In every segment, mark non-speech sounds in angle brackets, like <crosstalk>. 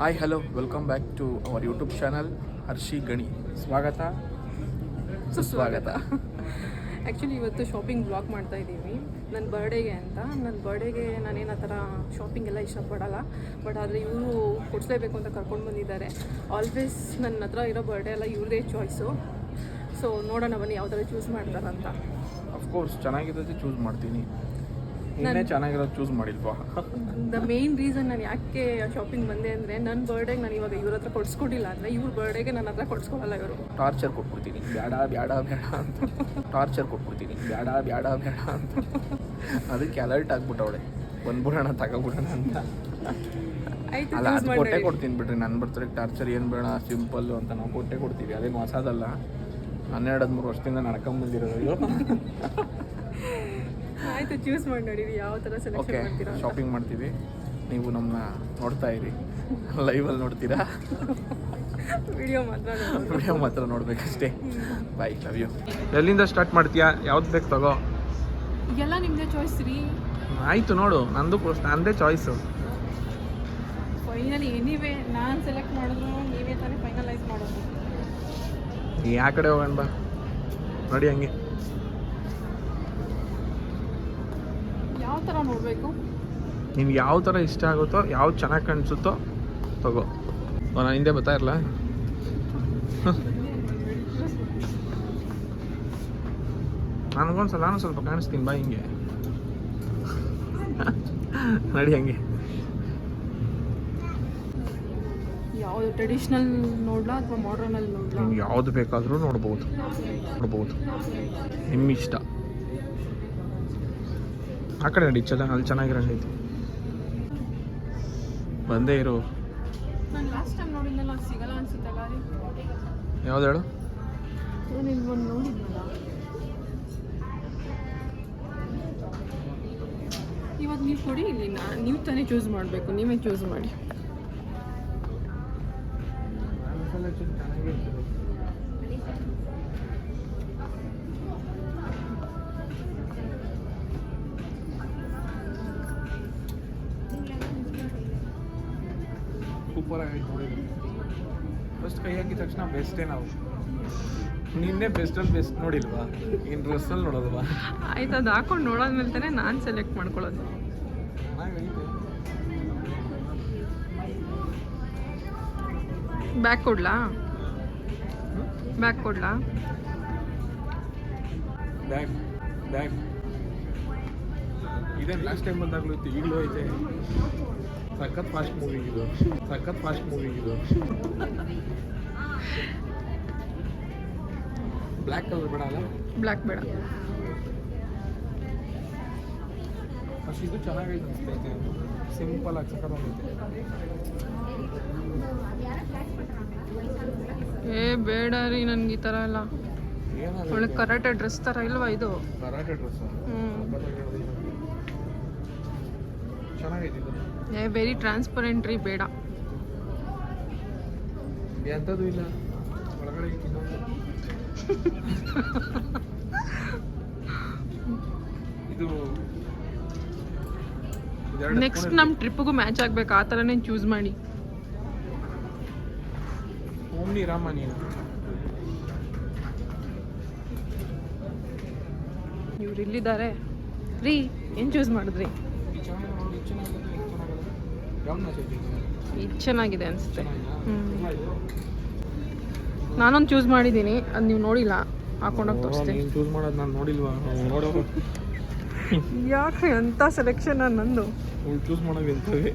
Hi hello welcome back to our YouTube channel Harshi Gani ಸ್ವಾಗತ. ಸುಸ್ವಾಗತ. <laughs> Actually ಇವತ್ತು shopping blog ಮಾಡ್ತಾ ಇದ್ದೀವಿ. ನನ್ನ ಬರ್ಡೇಗೆ ಅಂತ. ನನ್ನ ಬರ್ಡೇಗೆ ನಾನೇನು ಆ ಥರ ಶಾಪಿಂಗ್ ಎಲ್ಲ ಇಷ್ಟಪಡಲ್ಲ. ಬಟ್ ಆದರೆ ಇವರು ಕೊಡಿಸ್ಲೇಬೇಕು ಅಂತ ಕರ್ಕೊಂಡು ಬಂದಿದ್ದಾರೆ. ಆಲ್ವೇಸ್ ನನ್ನ ಹತ್ರ ಇರೋ ಬರ್ಡೇ ಎಲ್ಲ ಇವ್ರದೇ ಚಾಯ್ಸು ಸೊ ನೋಡೋಣ ಬನ್ನಿ ಯಾವ ಥರ ಚೂಸ್ ಮಾಡ್ತಾರಂತ ಅಫ್ಕೋರ್ಸ್ ಚೆನ್ನಾಗಿರೋದೇ ಚೂಸ್ ಮಾಡ್ತೀನಿ. ಇನ್ನೇ ಚೆನ್ನಾಗಿರೋದು ಚೂಸ್ ಮಾಡಿಲ್ವಾ? ದ ಮೇನ್ ರೀಸನ್ ನಾನು ಯಾಕೆ ಶಾಪಿಂಗ್ ಬಂದೆ ಅಂದರೆ ನನ್ನ ಬರ್ಡೇಗೆ ನಾನು ಇವಾಗ ಇವ್ರ ಹತ್ರ ಕೊಡಿಸ್ಕೊಟ್ಟಿಲ್ಲ ಅಂದರೆ ಇವ್ರ ಬರ್ಡೇಗೆ ನನ್ನ ಹತ್ರ ಕೊಡಿಸ್ಕೊಳಲ್ಲ ಇವರು. ಟಾರ್ಚರ್ ಕೊಟ್ಬಿಡ್ತೀನಿ. ಬ್ಯಾಡ ಬ್ಯಾಡ ಬೇಡ ಅಂತ. ಟಾರ್ಚರ್ ಕೊಟ್ಬಿಡ್ತೀನಿ. ಬ್ಯಾಡ ಬ್ಯಾಡ ಬೇಡ ಅಂತ. ಅದಕ್ಕೆ ಅಲರ್ಟ್ ಆಗ್ಬಿಟ್ಟವಳೆ. ಬಂದ್ಬಿಡೋಣ ತಗೋಬಿಡೋಣ ಅಂತ. ಅಲ್ಲ ಅದು ಕೊಟ್ಟೆ ಕೊಡ್ತೀನಿ ಬಿಡ್ರಿ. ನನ್ನ ಬರ್ತಾರೆ ಟಾರ್ಚರ್ ಏನು ಬೇಡ ಸಿಂಪಲ್ಲು ಅಂತ ನಾವು ಕೊಟ್ಟೆ ಕೊಡ್ತೀವಿ. ಅದೇನು ಹೊಸದಲ್ಲ. ಹನ್ನೆರಡು ಹದಿಮೂರು ವರ್ಷದಿಂದ ನಡ್ಕೊಂಬಂದಿರೋದು ಆಯಿತು ಚೂಸ್ ಮಾಡಿ ನೋಡಿರಿ ಯಾವ ಥರ ಓಕೆ ಸೆಲೆಕ್ಷನ್ ಮಾಡ್ತೀರಾ ಶಾಪಿಂಗ್ ಮಾಡ್ತೀವಿ. ನೀವು ನಮ್ಮನ್ನ ನೋಡ್ತಾ ಇರಿ. ಲೈವಲ್ಲಿ ನೋಡ್ತೀರಾ? ವಿಡಿಯೋ ಮಾತ್ರ. ವಿಡಿಯೋ ಮಾತ್ರ ನೋಡ್ಬೇಕಷ್ಟೇ. ಬಾಯ್ ಲವ್ ಯು ಎಲ್ಲಿಂದ ಸ್ಟಾರ್ಟ್ ಮಾಡ್ತೀಯಾ? ಯಾವ್ದು ಬೇಕು ತಗೋ? ಎಲ್ಲ ನಿಮ್ಮದೇ ಚಾಯ್ಸ್ ರೀ. ಆಯಿತು ನೋಡು ನಂದು ಪೋಸ್ಟ್ ನಂದೇ ಚಾಯ್ಸು ಫೈನಲಿ ಎನಿವೇ ನಾನು ಸೆಲೆಕ್ಟ್ ಮಾಡಿದ್ರು ನೀವೇ ತಾನೇ ಫೈನಲೈಸ್ ಮಾಡೋದು. ಯಾ ಕಡೆ ಹೋಗಣ ಬಾ. ನೋಡಿ ಹಂಗೆ. ಯಾವ ಥರ ನೋಡಬೇಕು? ನಿಮ್ಗೆ ಯಾವ ಥರ ಇಷ್ಟ ಆಗುತ್ತೋ ಯಾವ್ದು ಚೆನ್ನಾಗಿ ಕಾಣಿಸುತ್ತೋ ತಗೋ. ನಾನು ಹಿಂದೆ ಬರ್ತಾ ಇರಲ್ಲ ನನಗೊಂದ್ಸಲ ನಾನು ಸ್ವಲ್ಪ ಕಾಣಿಸ್ತೀನಿ ಬಾ ಹಿಂಗೆ. ನಡಿ ಹಂಗೆ. ಯಾವುದು ಟ್ರೆಡಿಷ್ನಲ್ ನೋಡ್ಲಾ ಅಥವಾ ಮಾಡ್ರನಲ್ಲಿ ನೋಡ್ಲಾ? ಯಾವ್ದು ಬೇಕಾದರೂ ನೋಡ್ಬೋದು. ನೋಡ್ಬೋದು. ನಿಮ್ಮ ಇಷ್ಟ ಆ ಕಡೆ ನಡಿ ಚಲ ಅಲ್ಲಿ ಚೆನ್ನಾಗಿರಂಗೈತಿ ಬಂದೇ ಇರು. ನಾನು ಲಾಸ್ಟ್ ಟೈಮ್ ನೋಡಿದ್ನಲ್ಲ ಅದು ಸಿಗಲ್ಲ ಅನ್ಸುತ್ತೆ ರೀ ಯಾವ್ದು ಹೇಳು? ನಾನು ಇಲ್ಲಿ ಒಂದು ನೋಡಿದ್ನಲ್ಲ? ಇವಾಗ ನೀವು ಕೊಡಿ ಇಲ್ಲಿ ನಾನು ನೀವು ತಾನೇ ಚೂಸ್ ಮಾಡಬೇಕು ನೀವೇ ಚೂಸ್ ಮಾಡಿ. ಸೂಪರ್ ಆಗೈತೆ ನೋಡಿ ಫಸ್ಟ್ ಕೈ ಹಾಕಿದ ತಕ್ಷಣ ಬೆಸ್ಟೇ ನಾವು ನಿನ್ನೆ ಬೆಸ್ಟಲ್ಲಿ ಬೆಸ್ಟ್ ನೋಡಿಲ್ವಾ ಇನ್ನು ಡ್ರೆಸ್ಸಲ್ಲಿ ನೋಡೋದಲ್ವಾ ಆಯ್ತು ಅದು ಹಾಕೊಂಡು ನೋಡೋದ್ಮೇಲೆ ತಾನೇ ನಾನು ಸೆಲೆಕ್ಟ್ ಮಾಡ್ಕೊಳ್ಳೋದು ಬ್ಯಾಕ್ ಬ್ಯಾಗ್ ಕೊಡ್ಲಾ ಬ್ಯಾಕ್ ಕೊಡ್ಲಾ ಬ್ಯಾಗ್ ಬ್ಯಾಗ್ ಇದೇ ಲಾಸ್ಟ್ ಟೈಮ್ ಬಂದಾಗ್ಲೂ ಇತ್ತು ಈಗಲೂ ಐತೆ ಸಖತ್ ಫಾಸ್ಟ್ ಮೂವಿ ಇದು ಸಖತ್ ಫಾಸ್ಟ್ ಮೂವಿಗಿದು ಬ್ಲ್ಯಾಕ್ ಕಲರ್ ಬೇಡ ಅಲ್ಲ ಬ್ಲ್ಯಾಕ್ ಬೇಡ ಫಸ್ಟ್ ಇದು ಚೆನ್ನಾಗೈತೆ ಅನಿಸ್ತೈತೆ ಸಿಂಪಲ್ ಆಗಿ ಸಖತ್ತಾಗೈತೆ ಏ ಬೇಡ ರೀ ನನ್ಗೆ ಈ ಥರ ಎಲ್ಲ. ಒಳ್ಳೆ ಕರಾಟೆ ಡ್ರೆಸ್ ಥರ ಇಲ್ವಾ ಇದು? ಕರಾಟೆ ಡ್ರೆಸ್ ಹ್ಞೂ ಇದು ಏ ವೆರಿ ಟ್ರಾನ್ಸ್ಪರೆಂಟ್ ರೀ ಬೇಡ. ಎಂಥದ್ದು ಇಲ್ಲ. ಒಳಗಡೆ ಇದು ನೆಕ್ಸ್ಟ್ ನಮ್ ಟ್ರಿಪ್ಗೂ ಮ್ಯಾಚ್ ಆಗ್ಬೇಕು ಆ ಥರನೇ ಚೂಸ್ ಮಾಡಿ. ಓಮ್ನಿ ರಾಮ ನೀನು ಇವ್ರು ಇಲ್ಲಿದ್ದಾರೆ. ರೀ ಏನು ಚೂಸ್ ಮಾಡಿದ್ರಿ? ಇದು ಚೆನ್ನಾಗಿದೆ, ಅನಿಸುತ್ತೆ? ಹ್ಞೂ ನಾನೊಂದು ಚೂಸ್ ಮಾಡಿದ್ದೀನಿ. ಅದು ನೀವು ನೋಡಿಲ್ಲ. ಹಾಕೊಂಡೋಗಿ ತೋರಿಸ್ತೀನಿ. ಚೂಸ್ ಮಾಡೋದು ನಾನು ನೋಡಿಲ್ವಾ? ನೋಡೋ ಯಾಕೆ ಎಂಥ ಸೆಲೆಕ್ಷನ್ ನಂದು? ಚೂಸ್ ಮಾಡೋದು ಎಂತವೆ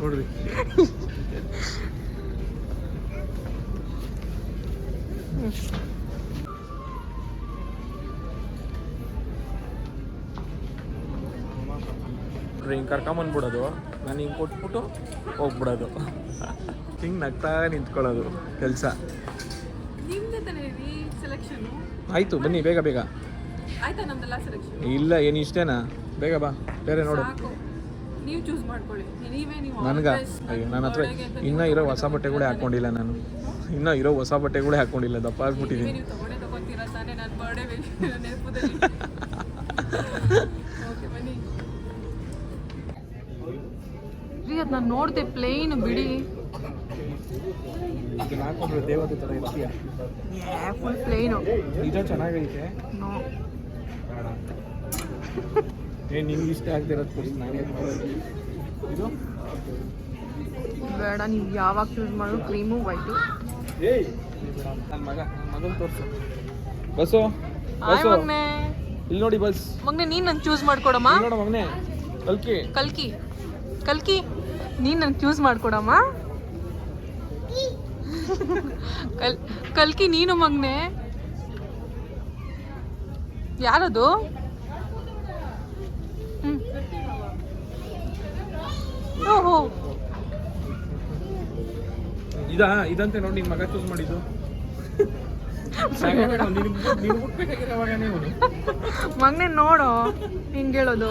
ನೋಡ್ರಿ. <laughs> ಹಿಂಗೆ ಕರ್ಕೊಂಬಂದ್ಬಿಡೋದು ನಾನು ಹಿಂಗೆ ಕೊಟ್ಬಿಟ್ಟು ಹೋಗ್ಬಿಡೋದು. ಹಿಂಗೆ ನಗ್ತಾ ನಿಂತ್ಕೊಳ್ಳೋದು ಕೆಲಸ. ಆಯಿತು ಬನ್ನಿ ಬೇಗ ಬೇಗ. ಇಲ್ಲ ಏನು ಇಷ್ಟೇನಾ? ಬೇಗ ಬಾ ಬೇರೆ ನೋಡು. ನೀವು ಚೂಸ್ ಮಾಡ್ಕೊಳ್ಳಿ. ನನಗ? always ಅಯ್ಯೋ ನನ್ನ ಹತ್ರ ಇನ್ನೂ ಇರೋ ಹೊಸ ಬಟ್ಟೆಗಳೇ ಹಾಕ್ಕೊಂಡಿಲ್ಲ ನಾನು. ಇನ್ನೂ ಇರೋ ಹೊಸ ಬಟ್ಟೆಗಳೇ ಹಾಕ್ಕೊಂಡಿಲ್ಲ ದಪ್ಪ ಆಗ್ಬಿಟ್ಟಿದ್ದೀನಿ ರೀ ಅದು ನಾನು ನೋಡಿದೆ ಪ್ಲೇನ್ ಬಿಡಿ. ದೇವತೆ ಥರ ಇರ್ತೀಯ? ಫುಲ್ ಪ್ಲೇನು ನಿಜ ಚೆನ್ನಾಗೈತೆ. ನೋ. <laughs> ಏ ನಿಮ್ಗೆ ಇಷ್ಟ ಆಗ್ತಿರೋದು ಕೊಡಿ ನಾನೇ ಇದು? ಬೇಡ ನೀವು ಯಾವಾಗ ಚೂಸ್ ಮಾಡೋ ಕ್ರೀಮು ವೈಟು ಏಯ್! ನನ್ನ ಮಗ ಮಗನ ತೋರಿಸು. ಬಸ್ಸು ಬಸ್ಸು ಮಗ್ನೆ. ಇಲ್ಲಿ ನೋಡಿ ಬಸ್. ಮಗ್ನೆ ನೀನು ನಾನು ಚೂಸ್ ಮಾಡ್ಕೊಡಮ್ಮ. ನೋಡು ಕಲ್ಕಿ. ಕಲ್ಕಿ. ಕಲ್ಕಿ ನೀನು ನನ್ ಚೂಸ್ ಮಾಡ್ಕೊಡಮ್ಮ. ಕಲ್ ಕಲ್ಕಿ ನೀನು ಮಗ್ನೆ. ಯಾರದು. ಓಹೋ. ಇದಾ ಇದಂತೆ ನೋಡಿ ನಿನ್ನ ಮಗ ಚೂಸ್ ಮಾಡಿದ್ದು. ನೀನು ನೀನು ಮಗ್ನೆ ನೋಡು ಹಿಂಗೆ ಹೇಳೋದು.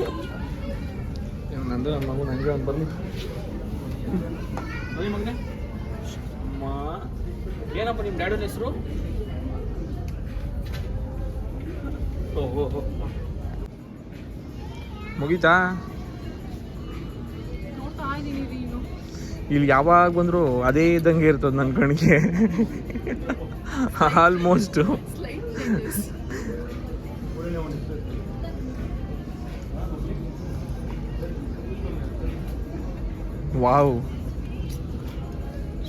ಇವ್ನು ನಂದು ನನ್ನ ಮಗು ನಂಗೆ ಒಂದು ಬರಲಿ ಬನ್ನಿ ಮಗನೇ? ಅಮ್ಮ. ಏನಪ್ಪ ನಿಮ್ಮ ಡ್ಯಾಡನ ಹೆಸರು? ಓಹೋ ಮುಗೀತಾ? ಇಲ್ಲಿ ಯಾವಾಗ ಬಂದ್ರು ಅದೇ ಇದ್ದಂಗೆ ಇರ್ತದೆ ನನ್ನ ಕಣ್ಗೆ. Almost wow.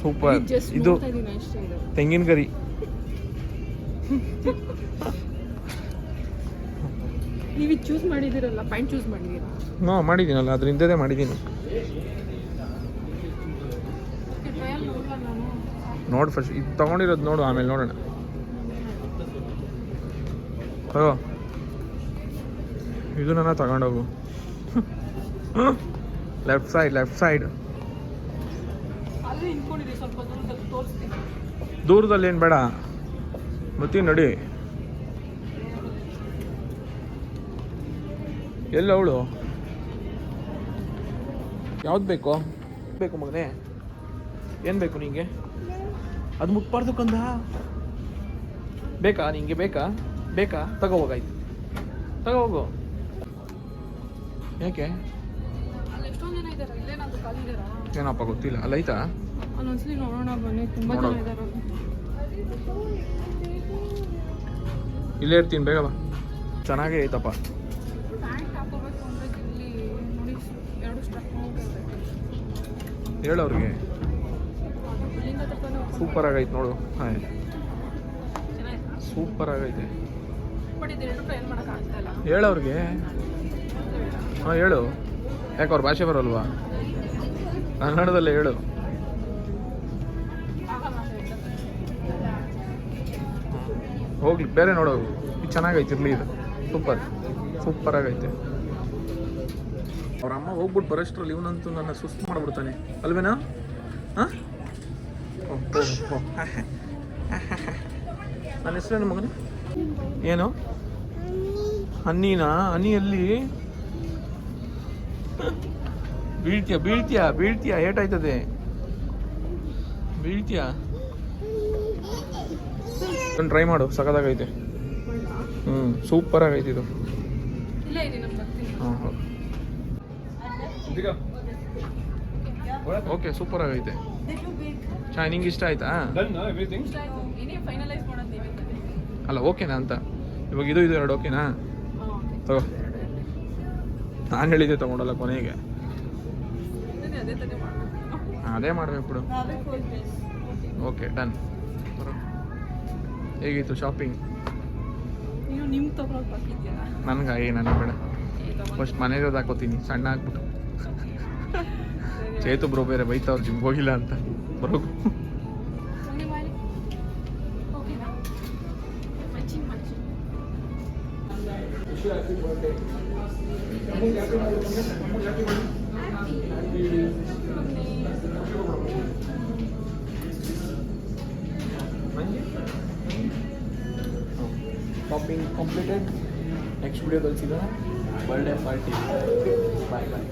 ಸೂಪರ್. ಇದು ತೆಂಗಿನ ಕರಿ ನೀವು ಚೂಸ್ ಮಾಡಿದಿರಲ್ಲ ಪ್ಯಾಂಟ್ ಚೂಸ್ ಮಾಡಿದ್ದೀರಾ? ನೋ ಮಾಡಿದ್ದೀನಲ್ಲ ಅದ್ರ ಹಿಂದೆ ಮಾಡಿದ್ದೀನಿ. ನೋಡಿ ಫಸ್ಟ್ ಇದು ತಗೊಂಡಿರೋದು ನೋಡು ಆಮೇಲೆ ನೋಡೋಣ. ಹಲೋ ಇದು ನನ್ನ ತಗೊಂಡೋಗು. ಲೆಫ್ಟ್ ಸೈಡ್ ಲೆಫ್ಟ್ ಸೈಡ್ ದೂರದಲ್ಲಿ ಏನು ಬೇಡ. ಮತ್ತಿ ನಡಿ. ಎಲ್ಲ ಅವಳು? ಯಾವ್ದು ಬೇಕು? ಬೇಕು ಮಗನೇ. ಏನು ಬೇಕು ನಿಂಗೆ? ಅದು ಮುಟ್ಬಾರ್ದು ಕಂದ. ಬೇಕಾ ನಿಂಗೆ? ಬೇಕಾ? ಬೇಕಾ? ತಗೋ ಹೋಗಾಯ್ತು ತಗೋ ಹೋಗು. ಯಾಕೆ? ಎಷ್ಟೊಂದು ಜನ ಇದ್ದಾರೆ ಇಲ್ಲೇನಾದ್ರು ಖಾಲಿ ಇದ್ದಾರಾ ಏನಪ್ಪ ಗೊತ್ತಿಲ್ಲ. ಅಲ್ಲ ಐತಾ? ಅಲ್ಲೊಂದ್ಸಲಿ ನೋಡೋಣ ಬನ್ನಿ ತುಂಬಾ ಜನ ನೋಡೋಣ. ಇದ್ದಾರೆ ಇಲ್ಲೇ ಇರ್ತೀನಿ ಬೇಗ ಬಾ. ಚೆನ್ನಾಗೇ ಐತಪ್ಪ. ಪ್ಯಾಂಟ್ ಹಾಕೋಬೇಕು ಅಂದ್ರೆ ಇಲ್ಲಿ ನೋಡಿ ಎರಡು ಸ್ಟೆಪ್ ಹೇಳವ್ರಿಗೆ ಇಲ್ಲಿಂದ ತಗೊಂಡು ಸೂಪರ್ ಆಗೈತೆ ನೋಡು. ಹಾಂ ಚೆನ್ನಾಗಿದೆ ಸೂಪರ್ ಆಗೈತೆ. ಬಟ್ ಟ್ರೈನ್ ಹಾಂ ಹೇಳು. ಯಾಕೆ ಅವ್ರ ಭಾಷೆ ಬರಲ್ವಾ? ಕನ್ನಡದಲ್ಲೇ ಹೇಳು. ಹೋಗ್ಲಿ, ಬೇರೆ ನೋಡೋ. ಇದು ಚೆನ್ನಾಗೈತೆ, ಇರ್ಲಿ ಇದು. ಸೂಪರ್. ಸೂಪರ್ ಆಗೈತೆ. ಅವ್ರ ಅಮ್ಮ ಹೋಗ್ಬಿಟ್ಟು ಬರೋಷ್ಟ್ರಲ್ಲಿ ಇವನಂತೂ ನನ್ನ ಸುಸ್ತು ಮಾಡ್ಬಿಡ್ತಾನೆ. ಅಲ್ವೇನಾ? ಹಾಂ? ನನ್ನ ಹೆಸರೇನು ಮಗನ? ಏನು? ಹನ್ನಿನಾ ಹನಿ ಎಲ್ಲಿ ಬೀಳ್ತೀಯ ಬೀಳ್ತೀಯ ಬೀಳ್ತೀಯ ಏಟಾಯ್ತದೆ. ಬೀಳ್ತೀಯ? ಟ್ರೈ ಮಾಡು ಸಖತ್ತಾಗೈತೆ. ಹ್ಞೂ ಸೂಪರ್ ಆಗೈತೆ ಇದು. ಓಕೆ ಸೂಪರ್ ಆಗೈತೆ. ಚಾ ನಿಂಗೆ ಇಷ್ಟ ಆಯ್ತಾ? ಅಲ್ಲ ಓಕೆನಾ ಅಂತ. ಇವಾಗ ಇದು ಇದು ಎರಡು ಓಕೆನಾ ಹಾಂ ತಗೋ. ನಾನು ಹೇಳಿದ್ದೆ ತಗೊಂಡಲ್ಲ ಕೊನೆಗೆ. ಅದೇ ಮಾಡಬೇಕು. ಬಿಡು. ಓಕೆ ಡನ್ ಹೇಗಿತ್ತು ಶಾಪಿಂಗ್ ನನ್ಗೆ? ಏ ನನಗೆ ಬೇಡ. ಫಸ್ಟ್ ಮನೇಲಿರೋದು ಹಾಕೋತೀನಿ. ಸಣ್ಣ ಹಾಕ್ಬಿಟ್ಟು ಚೇತು ಬ್ರೋ ಬೇರೆ ಬೈತಾವ್ರು ಜಿಮ್ ಹೋಗಿಲ್ಲ ಅಂತ. ಬರೋ ಮಚ್ಚಿ ಶಾಪಿಂಗ್ ಕಂಪ್ಲೀಟೆಡ್ ನೆಕ್ಸ್ಟ್ ವಿಡಿಯೋದಲ್ಲಿ ಸಿಗೋಣ ಬರ್ಡೇ ಪಾರ್ಟಿ ಬಾಯ್ ಬಾಯ್